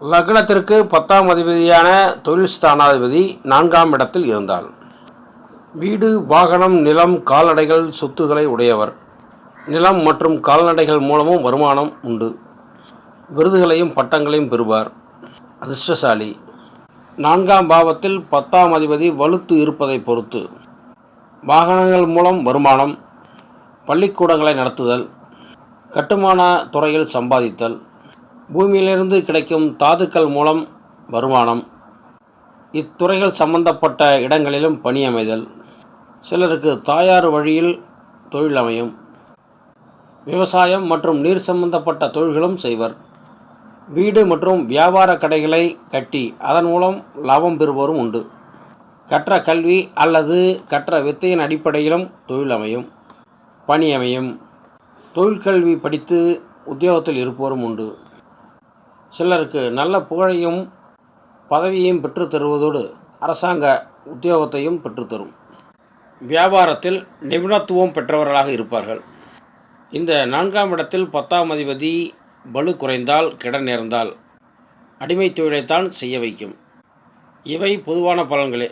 லக்னத்திற்கு பத்தாம் அதிபதியான தொழில் ஸ்தானாதிபதி நான்காம் இடத்தில் இருந்தால் வீடு வாகனம் நிலம் கால்நடைகள் சொத்துக்களை உடையவர். நிலம் மற்றும் கால்நடைகள் மூலமும் வருமானம் உண்டு. விருதுகளையும் பட்டங்களையும் பெறுவார். அதிர்ஷ்டசாலி. நான்காம் பாவத்தில் பத்தாம் அதிபதி வலுத்து இருப்பதை பொறுத்து. வாகனங்கள் மூலம் வருமானம் பள்ளிக்கூடங்களை நடத்துதல் கட்டுமான துறையில் சம்பாதித்தல் பூமியிலிருந்து கிடைக்கும் தாதுக்கள் மூலம் வருமானம். இத்துறைகள் சம்பந்தப்பட்ட இடங்களிலும் பணியமைதல். சிலருக்கு தாயார் வழியில் தொழில் அமையும். விவசாயம் மற்றும் நீர் சம்பந்தப்பட்ட தொழில்களும் செய்வர். வீடு மற்றும் வியாபார கடைகளை கட்டி அதன் மூலம் லாபம் பெறுவோரும் உண்டு. கற்ற கல்வி அல்லது கற்ற வித்தையின் அடிப்படையிலும் தொழில் அமையும். பணி அமையும் தொழிற்கல்வி படித்து உத்தியோகத்தில் இருப்போரும் உண்டு. சிலருக்கு நல்ல புகழையும் பதவியையும் பெற்று தருவதோடு அரசாங்க உத்தியோகத்தையும் பெற்றுத்தரும் வியாபாரத்தில் நிபுணத்துவம் பெற்றவர்களாக இருப்பார்கள். இந்த நான்காம் இடத்தில் பத்தாம் அதிபதி பலு குறைந்தால் கிட நேர்ந்தால் அடிமை தொழிலைத்தான் செய்ய வைக்கும். இவை பொதுவான பலன்களே.